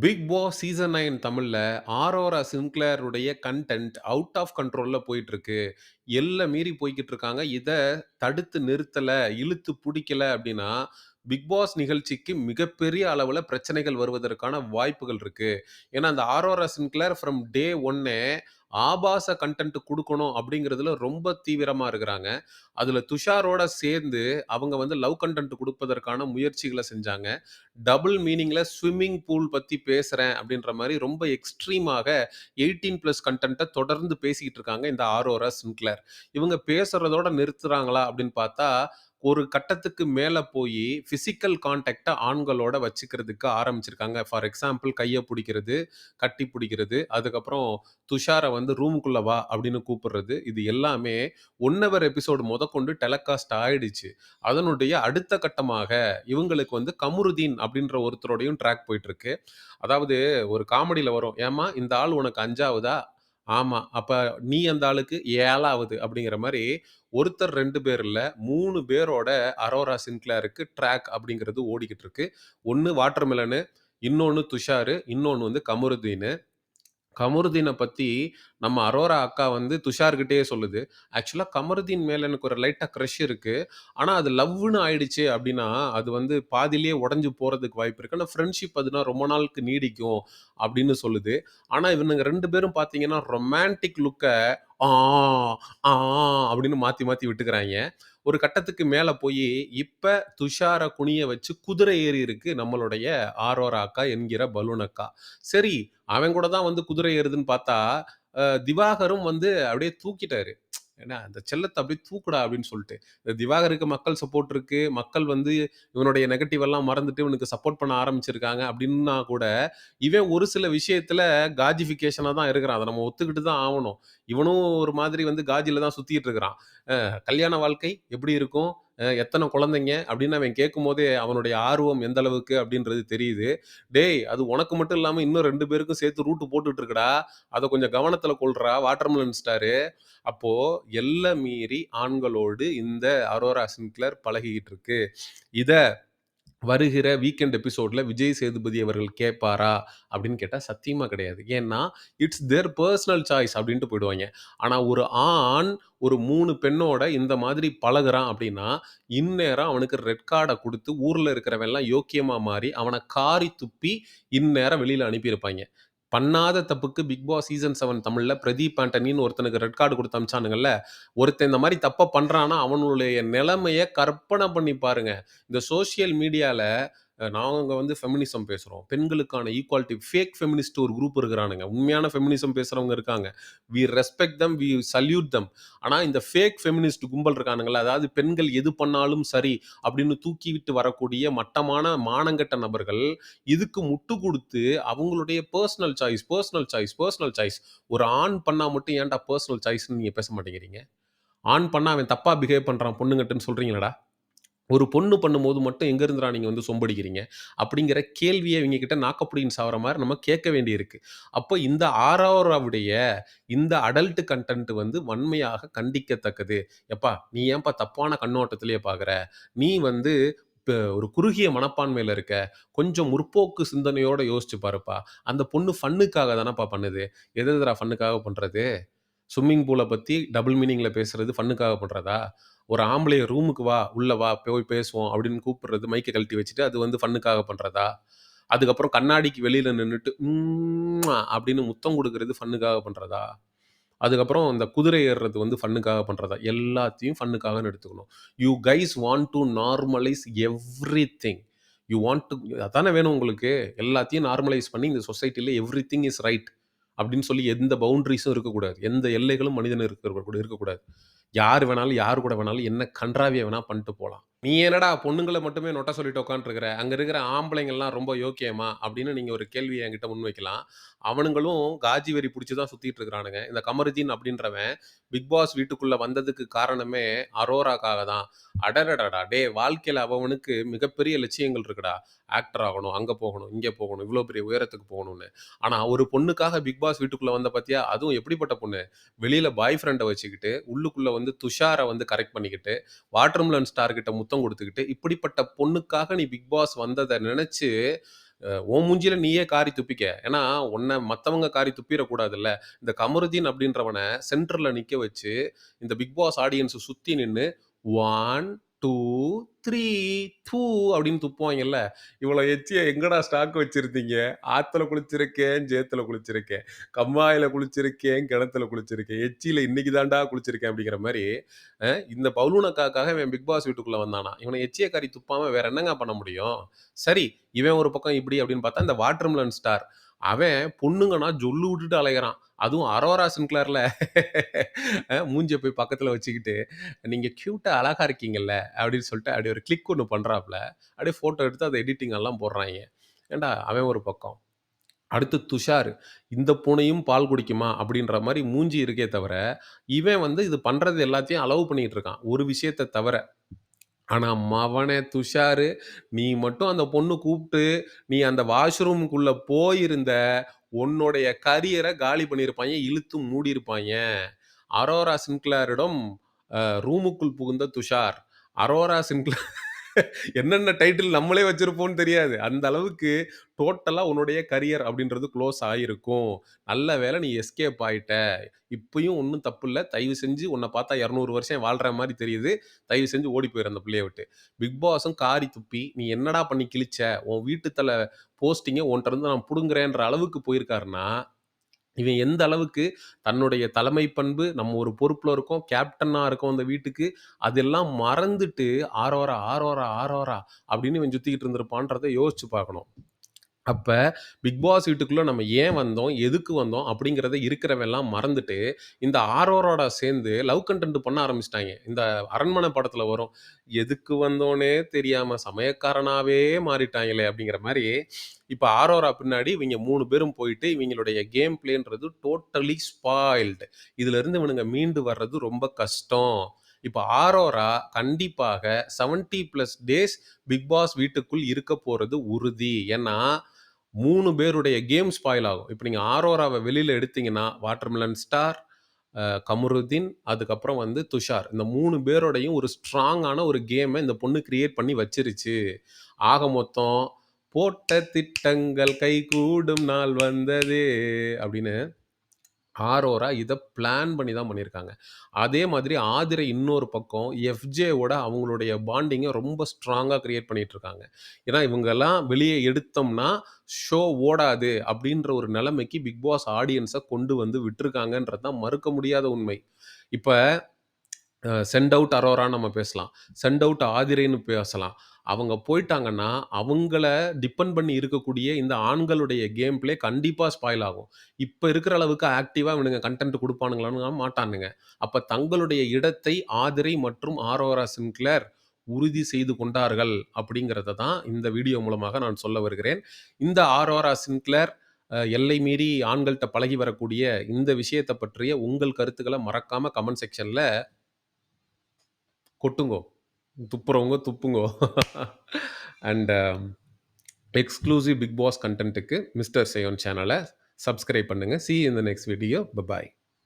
Big pass season nine தமிழில் Aurora சின்க்ளேருடைய content out of கண்ட்ரோலில் போயிட்டுருக்கு. எல்லை மீறி போய்கிட்டு இருக்காங்க. இதை தடுத்து நிறுத்தலை இழுத்து பிடிக்கல அப்படின்னா பிக் பாஸ் நிகழ்ச்சிக்கு மிகப்பெரிய அளவில் பிரச்சனைகள் வருவதற்கான வாய்ப்புகள் இருக்கு. ஏன்னா, அந்த ஆரோரா சின்க்ளேர் ஃப்ரம் டே ஒன்னே ஆபாச கண்டென்ட் கொடுக்கணும் அப்படிங்கிறதுல ரொம்ப தீவிரமாக இருக்கிறாங்க. அதில் துஷாரோட சேர்ந்து அவங்க வந்து லவ் கண்டென்ட் கொடுப்பதற்கான முயற்சிகளை செஞ்சாங்க. டபுள் மீனிங்கில் ஸ்விம்மிங் பூல் பற்றி பேசுகிறேன் அப்படின்ற மாதிரி ரொம்ப எக்ஸ்ட்ரீமாக எயிட்டீன் ப்ளஸ் கண்டென்ட்டை தொடர்ந்து பேசிக்கிட்டு இருக்காங்க இந்த ஆரோரா சின்க்ளர் இவங்க பேசுறதோட நிறுத்துறாங்களா அப்படின்னு பார்த்தா, ஒரு கட்டத்துக்கு மேல போயி ஃபிசிக்கல் கான்டாக்ட்ட ஆண்களோட வச்சுக்கிறதுக்கு ஆரம்பிச்சிருக்காங்க. ஃபார் எக்ஸாம்பிள் கைய புடிக்கிறது, கட்டி புடிக்கிறது, அதுக்கப்புறம் துஷார வந்து ரூமுக்குள்ள வா அப்படின்னு கூப்பிடுறது. இது எல்லாமே 1 ஹவர் எபிசோட் முதற்கொண்டு டெலகாஸ்ட் ஆயிடுச்சு. அதனுடைய அடுத்த கட்டமாக இவங்களுக்கு வந்து கமருதீன் அப்படின்ற ஒருத்தரோடையும் ட்ராக் போயிட்டுருக்கு. அதாவது ஒரு காமெடியில் வரும். "ஏம்மா இந்த ஆள் உனக்கு 5ஆவதா?" "ஆமா." "அப்ப நீ அந்த ஆளுக்கு ஏழாவது அப்படிங்கிற மாரி ஒருத்தர் 2 பேர் இல்ல 3 பேரோட அரோரா சின்க்ளேருக்கு ட்ராக் அப்படிங்கிறது ஓடிக்கிட்டு இருக்கு. ஒண்ணு வாட்டர்மெலனு, இன்னொன்னு துஷாரு, இன்னொன்னு வந்து கமருதீனு. கமருதீனை பத்தி நம்ம அரோரா அக்கா வந்து துஷார்கிட்டயே சொல்லுது. "ஆக்சுவலா கமருதீன் மேல எனக்கு ஒரு லைட்டா கிரஷ் இருக்கு. ஆனா அது லவ்வுன்னு ஆயிடுச்சு அப்படின்னா அது வந்து பாதியிலேயே உடைஞ்சு போறதுக்கு வாய்ப்பு இருக்கு. ஆனா ஃப்ரெண்ட்ஷிப் அதுனா ரொம்ப நாளுக்கு நீடிக்கும்." அப்படின்னு சொல்லுது. ஆனா இவனுங்க 2 பேரும் பார்த்தீங்கன்னா, ரொமான்டிக் லுக்க ஆ, ஆ அப்படின்னு மாத்தி மாத்தி விட்டுக்கிறாங்க ஒரு கட்டத்துக்கு மேல போய் இப்ப துஷார குனிய வச்சு குதிரை ஏறி இருக்கு நம்மளுடைய ஆரோரா அக்கா என்கிற பலூன் அக்கா. சரி, அவன் கூட தான் வந்து குதிரை ஏறுதுன்னு பார்த்தா, திவாகரும் வந்து அப்படியே தூக்கிட்டாரு. ஏன்னா, "அந்த செல்லத்தை அப்படியே தூக்குடா" சொல்லிட்டு இந்த திவாகருக்கு மக்கள் சப்போர்ட் இருக்கு. மக்கள் வந்து இவனுடைய நெகட்டிவ் எல்லாம் மறந்துட்டு இவனுக்கு சப்போர்ட் பண்ண ஆரம்பிச்சிருக்காங்க அப்படின்னா கூட, இவன் ஒரு சில விஷயத்துல காஜிஃபிகேஷனாக தான் இருக்கிறான். அதை நம்ம ஒத்துக்கிட்டு தான் ஆகணும் இவனும் ஒரு மாதிரி வந்து காஜில தான் சுத்திட்டு இருக்கிறான். "கல்யாண வாழ்க்கை எப்படி இருக்கும்? எத்தனை குழந்தைங்க?" அப்படின்னு அவன் கேட்கும்போதே அவனுடைய ஆர்வம் எந்த அளவுக்கு அப்படின்றது தெரியுது. "டேய் அது உனக்கு மட்டும் இல்லாமல் இன்னும் ரெண்டு பேருக்கும் சேர்த்து ரூட்டு போட்டுட்டு இருக்கடா அதை கொஞ்சம் கவனத்தில் கொள்றா வாட்டர்மெலன் ஸ்டாரு." அப்போ எல்லை மீறி ஆண்களோடு இந்த அரோரா சின்க்ளர் பழகிக்கிட்டு இருக்கு. இதை வருகிற வீக்கெண்ட் எபிசோடில் விஜய் சேதுபதி அவர்கள் கேட்பாரா? அப்படின்னு கேட்டால் சத்தியமாக கிடையாது. ஏன்னா, இட்ஸ் தேர் பர்சனல் சாய்ஸ் அப்படின்ட்டு போயிடுவாங்க ஆனால் ஒரு ஆண் ஒரு மூணு பெண்ணோட இந்த மாதிரி பழகுறான் அப்படின்னா இந்நேரம் அவனுக்கு ரெட் கார்டை கொடுத்து ஊரில் இருக்கிறவெல்லாம் யோக்கியமாக மாறி, அவனை காரி துப்பி இந்நேரம் வெளியில் அனுப்பியிருப்பாங்க பண்ணாத தப்புக்கு பிக் பாஸ் சீசன் செவன் தமிழ்ல பிரதீப் ஆண்டனின்னு ஒருத்தனுக்கு ரெட் கார்டு கொடுத்து அமிச்சானுங்கல்ல ஒருத்தன் இந்த மாதிரி தப்பை பண்ணுறான்னா அவனுடைய நிலைமையை கற்பனை பண்ணி பாருங்க. இந்த சோசியல் மீடியாவில் நாங்கள் வந்து ஃபெமினிசம் பேசுகிறோம் பெண்களுக்கான ஈக்குவாலிட்டி ஃபேக் ஃபெமினிஸ்ட் ஒரு குரூப் இருக்கிறானுங்க. உண்மையான ஃபெமினிசம் பேசுறவங்க இருக்காங்க. We respect them we salute them ஆனால் இந்த ஃபேக் ஃபெமினிஸ்ட் கும்பல் இருக்கானுங்களா அதாவது பெண்கள் எது பண்ணாலும் சரி அப்டின்னு தூக்கிவிட்டு வரக்கூடிய மட்டமான மானங்கட்ட நபர்கள், இதுக்கு முட்டு கொடுத்து அவங்களுடைய personal choice, personal choice, personal choice. ஒரு ஆண் பண்ணால் மட்டும் ஏன்டா பர்சனல் சாய்ஸ்ன்னு நீங்கள் பேச மாட்டேங்கிறீங்க? ஆண் பண்ணால் அவன் தப்பாக பிஹேவ் பண்ணுறான் பொண்ணுங்கட்டுன்னு சொல்கிறீங்களடா ஒரு பொண்ணு பண்ணும்போது மட்டும் எங்க இருந்துடா நீங்க வந்து சொம்படிக்கிறீங்க? அப்படிங்கிற கேள்வியை இவங்க கிட்ட நாக்க சாவர மாதிரி நம்ம கேட்க வேண்டியிருக்கு. அப்போ இந்த ஆரோராவுடைய இந்த அடல்ட் கன்டென்ட் வந்து வன்மையாக கண்டிக்கத்தக்கது. "எப்பா நீ ஏன்பா தப்பான கண்ணோட்டத்திலேயே பார்க்குற? நீ வந்து ஒரு குறுகிய மனப்பான்மையில இருக்க. கொஞ்சம் முற்போக்கு சிந்தனையோட யோசிச்சு பாருப்பா. அந்த பொண்ணு ஃபன்னுக்காக தானப்பா பண்ணுது." எது எதுரா ஃபண்ணுக்காக பண்றது? ஸ்விம்மிங் பூலை பத்தி டபுள் மீனிங்ல பேசுறது ஃபன்னுக்காக பண்றதா? ஒரு ஆம்பளைய "ரூமுக்கு வா, உள்ள வா போய் பேசுவோம்" அப்படின்னு கூப்பிடுறது மைக்கை கழட்டி வச்சுட்டு, அது வந்து ஃபண்ணுக்காக பண்ணுறதா அதுக்கப்புறம் கண்ணாடிக்கு வெளியில் நின்றுட்டு அப்படின்னு முத்தம் கொடுக்கறது ஃபண்ணுக்காக பண்ணுறதா அதுக்கப்புறம் இந்த குதிரை ஏறுறது வந்து ஃபன்னுக்காக பண்ணுறதா எல்லாத்தையும் ஃபன்னுக்காகன்னு எடுத்துக்கணும். You guys want to normalise everything you want to அதானே வேணும் உங்களுக்கு? எல்லாத்தையும் நார்மலைஸ் பண்ணி இந்த சொசைட்டிலே எவ்ரி திங் இஸ் ரைட் அப்படின்னு சொல்லி எந்த பவுண்ட்ரிஸும் இருக்கக்கூடாது. எந்த எல்லைகளும் மனிதனுக்கு இருக்க இருக்கக்கூடாது. யார் வேணாலும், யார் கூட வேணாலும், என்ன கன்றாவிய வேணா பண்ணிட்டு போகலாம் "நீ என்னடா பொண்ணுங்களை மட்டுமே நொட்ட சொல்லிட்டு உட்காந்துருக்குற அங்க இருக்கிற ஆம்பளைங்கள்லாம் ரொம்ப யோக்கியமா?" அப்படின்னு நீங்க ஒரு கேள்வியை என்கிட்ட முன்வைக்கலாம். அவனுங்களும் காஜி வெறி பிடிச்சி தான் சுற்றிட்டு இருக்கிறானுங்க. இந்த கமருதீன் அப்படின்றவன் பிக் பாஸ் வீட்டுக்குள்ளே வந்ததுக்கு காரணமே அரோராக்காக தான். அடடடடா! டே வாழ்க்கையில் அவனுக்கு மிகப்பெரிய லட்சியங்கள் இருக்குடா. ஆக்டர் ஆகணும், அங்கே போகணும், இங்கே போகணும், இவ்வளோ பெரிய உயரத்துக்கு போகணும்னு. ஆனால் ஒரு பொண்ணுக்காக பிக் பாஸ் வீட்டுக்குள்ளே வந்த பார்த்தியா அதுவும் எப்படிப்பட்ட பொண்ணு? வெளியில் பாய் ஃப்ரெண்டை வச்சுக்கிட்டு, உள்ளுக்குள்ளே வந்து துஷாரை வந்து கரெக்ட் பண்ணிக்கிட்டு, வாட்டர்மெலன் ஸ்டார் கிட்ட முத்தம் கொடுத்துக்கிட்டு இப்படிப்பட்ட பொண்ணுக்காக நீ பிக் பாஸ் வந்ததை நினச்சி அ உன் நீயே காரி துப்பிக்க. ஏன்னா, உன்னை மற்றவங்க காரி துப்பிடக்கூடாதுல்ல இந்த கமருதீன் அப்படின்றவனை சென்டரில் நிற்க வச்சு, இந்த பிக் பாஸ் ஆடியன்ஸை சுற்றி நின்று ஒன் டூ த்ரீ டூ அப்படின்னு துப்புவாங்கல்ல. இவ்வளோ எச்சியை எங்கடா ஸ்டாக் வச்சிருந்தீங்க? ஆற்றுல குளிச்சிருக்கேன், ஜேத்தில் குளிச்சிருக்கேன். கம்மாயில் குளிச்சிருக்கேன், கிணத்துல குளிச்சிருக்கேன். எச்சியில் இன்னைக்கு தாண்டா குளிச்சிருக்கேன் அப்படிங்கிற மாதிரி இந்த பவுலூனக்காக்காக இவன் பிக் பாஸ் வீட்டுக்குள்ளே வந்தானா இவனை எச்சிய கறி துப்பாம வேற என்னங்க பண்ண முடியும்? சரி, இவன் ஒரு பக்கம் இப்படி அப்படின்னு பார்த்தா, இந்த வாட்டர்மெலன் ஸ்டார். அவன் பொண்ணுங்கன்னா ஜொல்லு விட்டுட்டு அலைகிறான் அதுவும் அரோரா சின்க்ளேர்ல அ போய் பக்கத்தில் வச்சுக்கிட்டு, நீங்கள் க்யூட்டாக அழகா இருக்கீங்கல்ல" அப்படின்னு சொல்லிட்டு அப்படி ஒரு கிளிக் ஒன்று பண்ணுறாப்புல அப்படியே ஃபோட்டோ எடுத்து அதை எடிட்டிங் எல்லாம் போடுறாங்க ஏண்டா அவன் ஒரு பக்கம். அடுத்து துஷார். "இந்த பூனையும் பால் குடிக்குமா?" அப்படின்ற மாதிரி மூஞ்சி இருக்கே தவிர, இவன் வந்து இது பண்ணுறது எல்லாத்தையும் அலோவ் பண்ணிகிட்டு இருக்கான். ஒரு விஷயத்த தவிர. ஆனா மவனே துஷாரு, நீ மட்டும் அந்த பொண்ணு கூப்ட்டு, நீ அந்த வாஷ்ரூம்க்குள்ள போயிருந்த, உன்னுடைய கரியர காலி பண்ணியிருப்பாய்ங்க. இழுத்து மூடியிருப்பாய்ங்க. அரோரா சின்க்ளேரிடம் அ ரூமுக்குள் புகுந்த துஷார். அரோரா சின்க்ளேர் என்னென்ன டைட்டில் நம்மளே வச்சிருப்போம்னு தெரியாது. அந்த அளவுக்கு டோட்டலாக உன்னுடைய கரியர் அப்படின்றது க்ளோஸ் ஆகிருக்கும் நல்ல வேலை நீ எஸ்கேப் ஆயிட்ட. இப்பயும் ஒன்றும் தப்பு இல்லை தயவு செஞ்சு உன்னை பார்த்தா 200 வருஷம் வாழ்கிற மாதிரி தெரியுது. தயவு செஞ்சு ஓடி போயிரு அந்த பிள்ளைய விட்டு. பிக் பாஸும் காரி துப்பி, "நீ என்னடா பண்ணி கிழிச்ச? உன் வீட்டுத்தலை போஸ்டிங்கை போஸ்டிங்க இருந்து நான் பிடுங்குறேன்ற அளவுக்கு போயிருக்காருன்னா, இவன் எந்த அளவுக்கு தன்னுடைய தலைமை பண்பு, நம்ம ஒரு பொறுப்பில் இருக்கோம், கேப்டனாக இருக்கோம் அந்த வீட்டுக்கு, அதெல்லாம் மறந்துட்டு ஆரோரா, ஆரோரா, ஆரோரா அப்படின்னு இவன் சுற்றிக்கிட்டு இருந்திருப்பான்றதை யோசிச்சு பார்க்கணும். அப்ப பிக் பாஸ் வீட்டுக்குள்ள நம்ம ஏன் வந்தோம்? எதுக்கு வந்தோம்? அப்படிங்கிறத இருக்கிறவன்லாம் மறந்துட்டு, இந்த ஆரோரோட சேர்ந்து லவ் கன்டென்ட் பண்ண ஆரம்பிச்சிட்டாங்க இந்த அரண்மனை படத்துல வரும். "எதுக்கு வந்தோன்னே தெரியாம சமயக்காரனாவே மாறிட்டாங்களே அப்படிங்கிற மாரி, இப்ப ஆரோரா பின்னாடி இவங்க 3 பேரும் போயிட்டு, இவங்களுடைய கேம் பிளேன்றது டோட்டலி ஸ்பாயில்டு. இதிலிருந்து இவனுங்க மீண்டு வர்றது ரொம்ப கஷ்டம். இப்ப ஆரோரா கண்டிப்பாக 70 பிளஸ் டேஸ் பிக் பாஸ் வீட்டுக்குள் இருக்க போகிறது உறுதி. ஏன்னா, மூணு பேருடைய கேம் ஸ்பாயில் ஆகும். இப்போ நீங்கள் ஆரோராவை வெளியில் எடுத்தீங்கன்னா, வாட்டர்மெலன் ஸ்டார், கமருதீன், அதுக்கப்புறம் வந்து துஷார். இந்த மூணு பேரோடையும் ஒரு ஸ்ட்ராங்கான ஒரு கேமை இந்த பொண்ணு கிரியேட் பண்ணி வச்சிருச்சு. ஆக மொத்தம், "போட்ட திட்டங்கள் கைகூடும் நாள் வந்ததே" அப்படின்னு ஆரோரா இதை பிளான் பண்ணி தான் பண்ணியிருக்காங்க. அதே மாதிரி ஆதிரை இன்னொரு பக்கம் எஃப்ஜேவோட அவங்களுடைய பாண்டிங்கை ரொம்ப ஸ்ட்ராங்காக க்ரியேட் பண்ணிகிட்ருக்காங்க இருக்காங்க. ஏன்னா, இவங்கெல்லாம் வெளியே எடுத்தோம்னா, ஷோ ஓடாது அப்படின்ற ஒரு நிலைமைக்கு பிக் பாஸ் ஆடியன்ஸை கொண்டு வந்து விட்டுருக்காங்கன்றது தான் மறுக்க முடியாத உண்மை. இப்போ சென்ட் செண்ட் அவுட் அரோரான்னு நம்ம பேசலாம். செண்ட் அவுட் ஆதிரைன்னு பேசலாம். அவங்க போயிட்டாங்கன்னா அவங்கள டிபெண்ட் பண்ணி இருக்கக்கூடிய இந்த ஆண்களுடைய கேம் பிளே கண்டிப்பாக ஸ்பாயில் ஆகும். இப்போ இருக்கிற அளவுக்கு ஆக்டிவாக இவனுங்க கன்டென்ட் கொடுப்பானுங்களான்னு மாட்டானுங்க. அப்போ தங்களுடைய இடத்தை ஆதிரை மற்றும் ஆரோரா சின்க்ளேர் உறுதி செய்து கொண்டார்கள் அப்படிங்கிறத தான் இந்த வீடியோ மூலமாக நான் சொல்ல வருகிறேன். இந்த ஆரோரா சின்க்ளேர் எல்லை மீறி ஆண்கள்கிட்ட பழகி வரக்கூடிய இந்த விஷயத்தை பற்றிய உங்கள் கருத்துக்களை மறக்காமல் கமெண்ட் செக்ஷனில் கொட்டுங்கோ. துப்புறவங்க துப்புங்கோ. அண்ட் எக்ஸ்க்ளூசிவ் பிக் பாஸ் கண்டென்ட்டுக்கு மிஸ்டர் சேயோன் சேனலை சப்ஸ்கிரைப் பண்ணுங்கள் see you in the next video. Bye bye